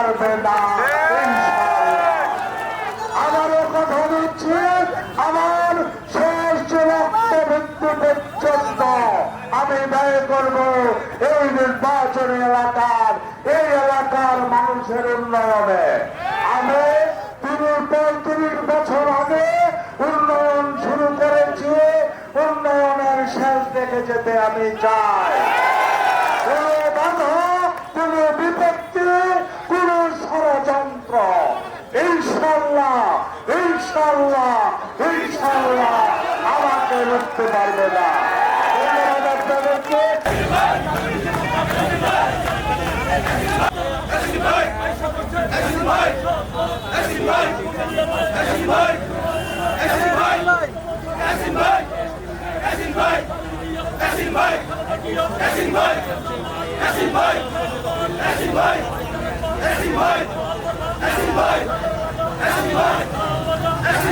পারবে না। আমারও কথা দিচ্ছি আমার শেষ রক্ত মৃত্যু পর্যন্ত। আমি ব্যয় করব এই নির্বাচনী এলাকার, এই এলাকার মানুষের উন্নয়নে। আমি তিরিশ পঁয়ত্রিশ বছর আগে উন্নয়ন শুরু করেছি, উন্নয়নের শেষ দেখে যেতে আমি চাই। ইনশাল্লাহ ইনশাল্লাহ আমাকে রুখতে পারবে না। ধন্যবাদ আপনাদেরকে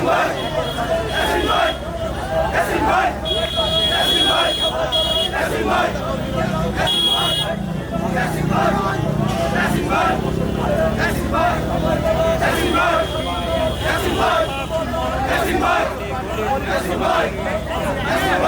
That's the